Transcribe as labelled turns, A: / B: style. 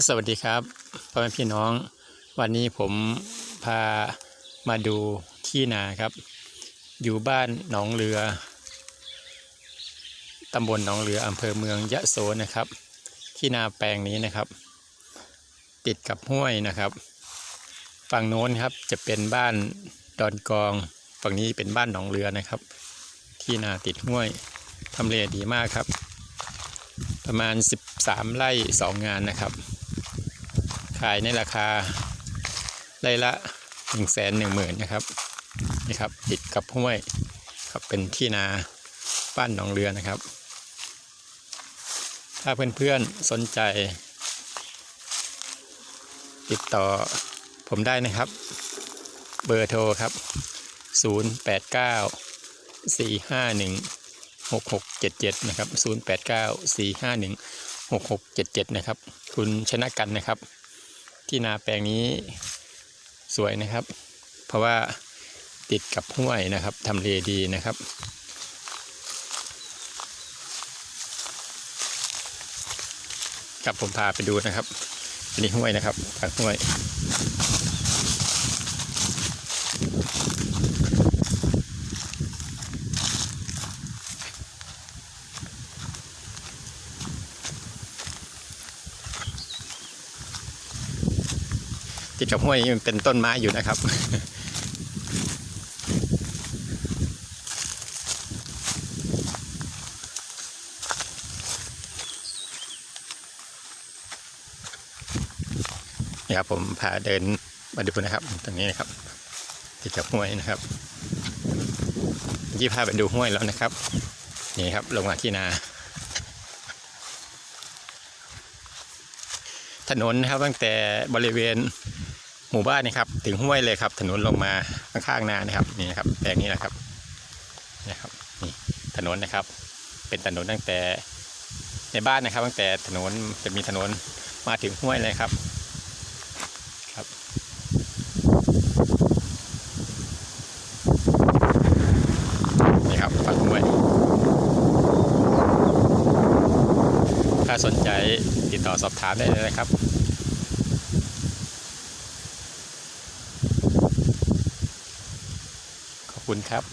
A: สวัสดีครับพ่อแม่พี่น้อง วันนี้ผมพามาดูที่นาครับ อยู่บ้านหนองเรือตำบลหนองเรืออำเภอเมืองยะโสนะครับ ที่นาแปลงนี้นะครับ ติดกับห้วยนะครับ ฝั่งโน้นครับจะเป็นบ้านดอนกอง ฝั่งนี้เป็นบ้านหนองเรือนะครับ ที่นาติดห้วยทำเลดีมากครับ ประมาณ 13 ไร่ 2 งานนะครับ ขายในราคาไร่ละ1 1 0 0 0 0นะครับนี่ครับติดกับห้วยครับเป็นที่นาบ้านหนองเรือนะครับ ถ้าเพื่อนๆสนใจ ติดต่อผมได้นะครับ เบอร์โทรครับ 089 451 6677 นะครับ 089 451 6677 นะครับ คุณชนะกันนะครับ ที่นาแปลงนี้สวยนะครับ เพราะว่าติดกับห้วยนะครับทำเลดีนะครับ กับผมพาไปดูนะครับอันนี้ห้วยนะครับทางห้วย ติดกับห้วยมันเป็นต้นไม้อยู่นะครับ นี่ครับผมพาเดินมาดูนะครับตรงนี้นะครับ ติดกับห้วยนะครับยี่พาไปดูห้วยแล้วนะครับ นี่ครับลงมาที่นาถนนนะครับตั้งแต่บริเวณ หมู่บ้านนี่ครับถึงห้วยเลยครับ ถนนลงมาข้างๆนานะครับนี่นะครับแปลงนี้นะครับนี่ครับนี่ถนนนะครับ เป็นถนนตั้งแต่ในบ้านนะครับ ตั้งแต่ถนนจะมีถนนมาถึงห้วยเลยครับครับนี่ครับฝั่งห้วย ถ้าสนใจติดต่อสอบถามได้เลยนะครับ คุณครับ